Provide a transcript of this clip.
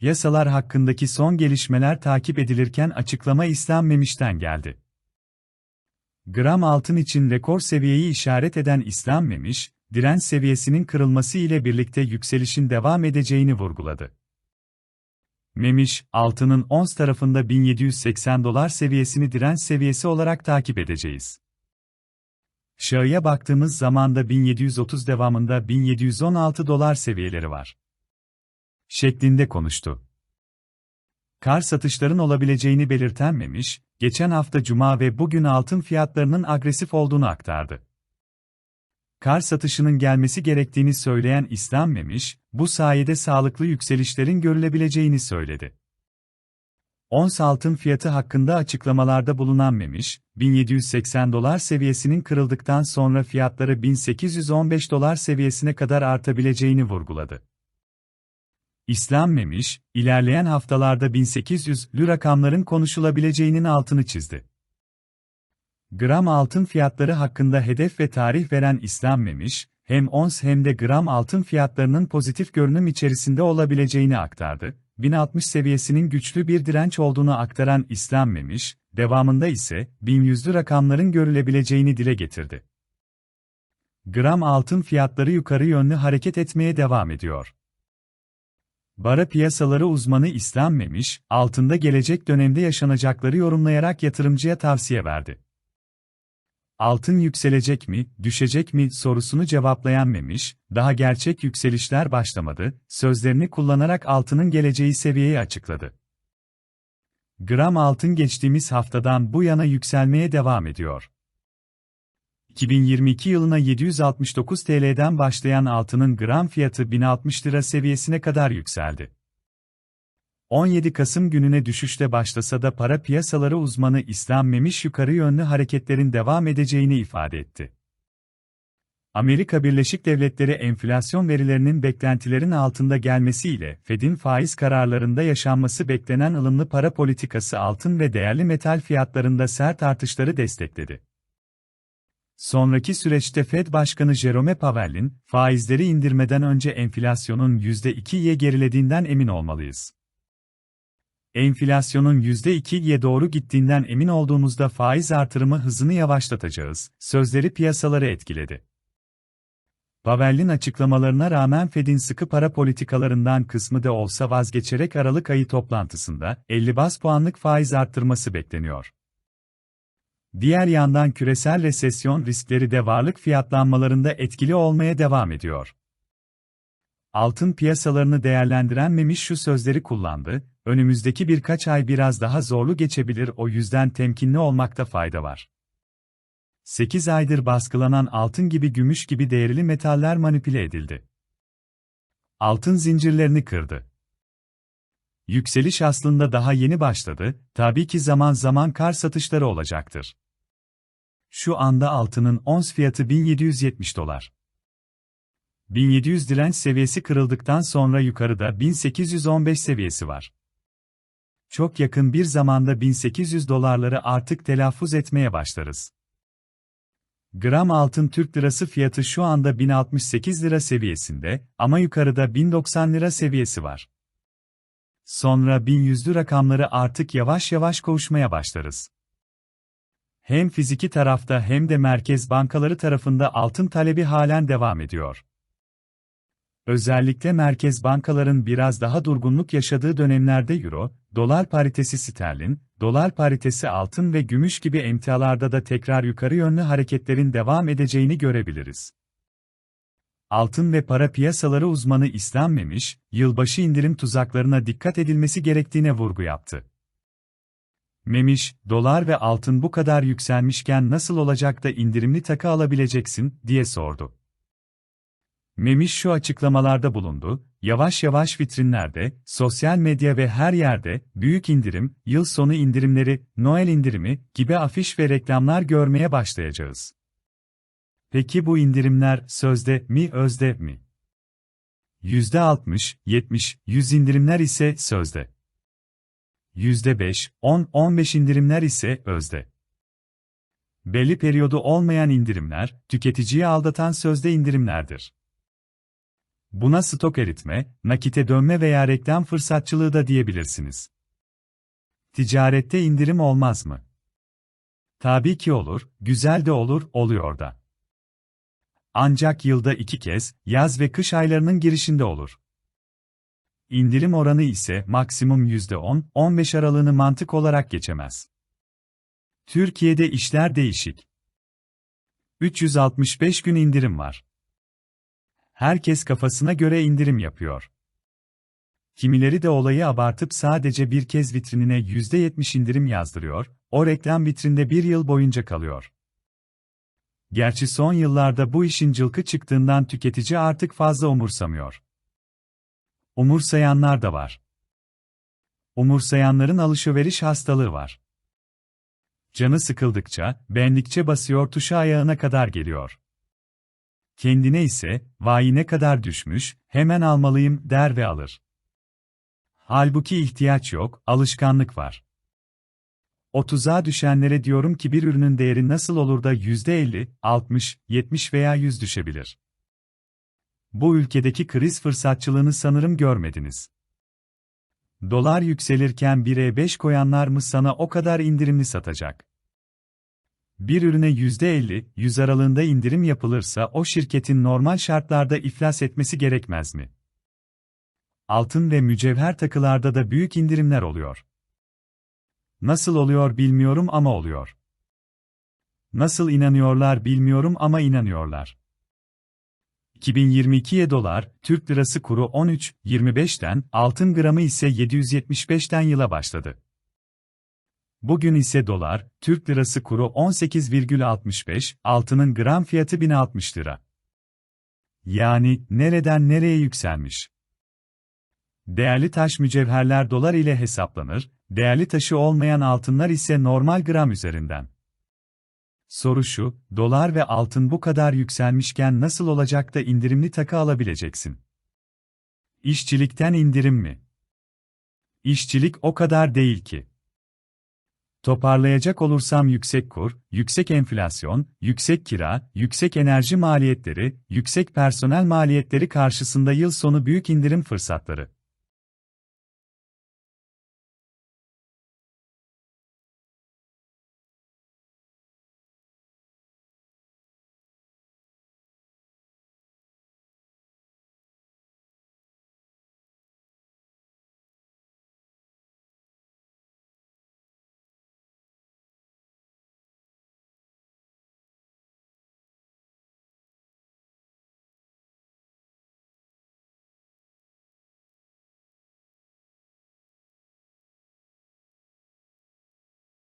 Yasalar hakkındaki son gelişmeler takip edilirken açıklama İslam geldi. Gram altın için rekor seviyeyi işaret eden İslam Memiş, direnç seviyesinin kırılması ile birlikte yükselişin devam edeceğini vurguladı. Memiş, altının ons tarafında 1780 dolar seviyesini direnç seviyesi olarak takip edeceğiz. Şahıya baktığımız zamanda 1730 devamında 1716 dolar seviyeleri var. Şeklinde konuştu. Kar satışların olabileceğini belirtenmemiş, geçen hafta Cuma ve bugün altın fiyatlarının agresif olduğunu aktardı. Kar satışının gelmesi gerektiğini söyleyen İslam Memiş, bu sayede sağlıklı yükselişlerin görülebileceğini söyledi. Ons altın fiyatı hakkında açıklamalarda bulunan Memiş, 1780 dolar seviyesinin kırıldıktan sonra fiyatları 1815 dolar seviyesine kadar artabileceğini vurguladı. İslam Memiş, ilerleyen haftalarda 1800 lü rakamların konuşulabileceğinin altını çizdi. Gram altın fiyatları hakkında hedef ve tarih veren İslam Memiş, hem ons hem de gram altın fiyatlarının pozitif görünüm içerisinde olabileceğini aktardı. 1060 seviyesinin güçlü bir direnç olduğunu aktaran İslam Memiş, devamında ise 1100'lü rakamların görülebileceğini dile getirdi. Gram altın fiyatları yukarı yönlü hareket etmeye devam ediyor. Bara piyasaları uzmanı İslam Memiş, altında gelecek dönemde yaşanacakları yorumlayarak yatırımcıya tavsiye verdi. Altın yükselecek mi, düşecek mi sorusunu cevaplayan Memiş, daha gerçek yükselişler başlamadı, sözlerini kullanarak altının geleceği seviyeyi açıkladı. Gram altın geçtiğimiz haftadan bu yana yükselmeye devam ediyor. 2022 yılına 769 TL'den başlayan altının gram fiyatı 1060 lira seviyesine kadar yükseldi. 17 Kasım gününe düşüşle başlasa da para piyasaları uzmanı İslam Memiş yukarı yönlü hareketlerin devam edeceğini ifade etti. Amerika Birleşik Devletleri enflasyon verilerinin beklentilerin altında gelmesiyle Fed'in faiz kararlarında yaşanması beklenen ılımlı para politikası altın ve değerli metal fiyatlarında sert artışları destekledi. Sonraki süreçte Fed Başkanı Jerome Powell'in faizleri indirmeden önce enflasyonun %2'ye gerilediğinden emin olmalıyız enflasyonun %2'ye doğru gittiğinden emin olduğumuzda faiz artırımı hızını yavaşlatacağız, sözleri piyasaları etkiledi. Powell'in açıklamalarına rağmen Fed'in sıkı para politikalarından kısmı da olsa vazgeçerek Aralık ayı toplantısında 50 bas puanlık faiz arttırması bekleniyor. Diğer yandan küresel resesyon riskleri de varlık fiyatlanmalarında etkili olmaya devam ediyor. Altın piyasalarını değerlendiren Memiş şu sözleri kullandı, önümüzdeki birkaç ay biraz daha zorlu geçebilir o yüzden temkinli olmakta fayda var. 8 aydır baskılanan altın gibi gümüş gibi değerli metaller manipüle edildi. Altın zincirlerini kırdı. Yükseliş aslında daha yeni başladı, tabii ki zaman zaman kar satışları olacaktır. Şu anda altının ons fiyatı 1770 dolar. 1700 direnç seviyesi kırıldıktan sonra yukarıda 1815 seviyesi var. Çok yakın bir zamanda 1800 dolarları artık telaffuz etmeye başlarız. Gram altın Türk lirası fiyatı şu anda 1068 lira seviyesinde ama yukarıda 1090 lira seviyesi var. Sonra 1100'lü rakamları artık yavaş yavaş koşmaya başlarız. Hem fiziki tarafta hem de merkez bankaları tarafında altın talebi halen devam ediyor. Özellikle merkez bankaların biraz daha durgunluk yaşadığı dönemlerde euro, dolar paritesi sterlin, dolar paritesi altın ve gümüş gibi emtialarda da tekrar yukarı yönlü hareketlerin devam edeceğini görebiliriz. Altın ve para piyasaları uzmanı İslam Memiş, yılbaşı indirim tuzaklarına dikkat edilmesi gerektiğine vurgu yaptı. Memiş, dolar ve altın bu kadar yükselmişken nasıl olacak da indirimli takı alabileceksin, diye sordu. Memiş şu açıklamalarda bulundu, yavaş yavaş vitrinlerde, sosyal medya ve her yerde, büyük indirim, yıl sonu indirimleri, Noel indirimi gibi afiş ve reklamlar görmeye başlayacağız. Peki bu indirimler sözde mi özde mi? %60, 70, 100 indirimler ise sözde. %5, 10, 15 indirimler ise özde. Belli periyodu olmayan indirimler, tüketiciyi aldatan sözde indirimlerdir. Buna stok eritme, nakite dönme veya reklam fırsatçılığı da diyebilirsiniz. Ticarette indirim olmaz mı? Tabii ki olur, güzel de olur, oluyor da. Ancak yılda iki kez, yaz ve kış aylarının girişinde olur. İndirim oranı ise maksimum %10-15 aralığını mantık olarak geçemez. Türkiye'de işler değişik. 365 gün indirim var. Herkes kafasına göre indirim yapıyor. Kimileri de olayı abartıp sadece bir kez vitrinine %70 indirim yazdırıyor, o reklam vitrinde bir yıl boyunca kalıyor. Gerçi son yıllarda bu işin cılkı çıktığından tüketici artık fazla umursamıyor. Umursayanlar da var. Umursayanların alışveriş hastalığı var. Canı sıkıldıkça, benlikçe basıyor tuşa ayağına kadar geliyor. Kendine ise, vay ne kadar düşmüş, hemen almalıyım der ve alır. Halbuki ihtiyaç yok, alışkanlık var. 30'a düşenlere diyorum ki bir ürünün değeri nasıl olur da %50, 60, 70 veya 100 düşebilir? Bu ülkedeki kriz fırsatçılığını sanırım görmediniz. Dolar yükselirken 1'e 5 koyanlar mı sana o kadar indirimli satacak? Bir ürüne %50, 100 aralığında indirim yapılırsa o şirketin normal şartlarda iflas etmesi gerekmez mi? Altın ve mücevher takılarda da büyük indirimler oluyor. Nasıl oluyor bilmiyorum ama oluyor. Nasıl inanıyorlar bilmiyorum ama inanıyorlar. 2022'ye dolar, Türk lirası kuru 13.25'ten, altın gramı ise 775'ten yıla başladı. Bugün ise dolar, Türk lirası kuru 18,65, altının gram fiyatı 1060 lira. Yani nereden nereye yükselmiş? Değerli taş mücevherler dolar ile hesaplanır, değerli taşı olmayan altınlar ise normal gram üzerinden. Soru şu, dolar ve altın bu kadar yükselmişken nasıl olacak da indirimli takı alabileceksin? İşçilikten indirim mi? İşçilik o kadar değil ki. Toparlayacak olursam yüksek kur, yüksek enflasyon, yüksek kira, yüksek enerji maliyetleri, yüksek personel maliyetleri karşısında yıl sonu büyük indirim fırsatları.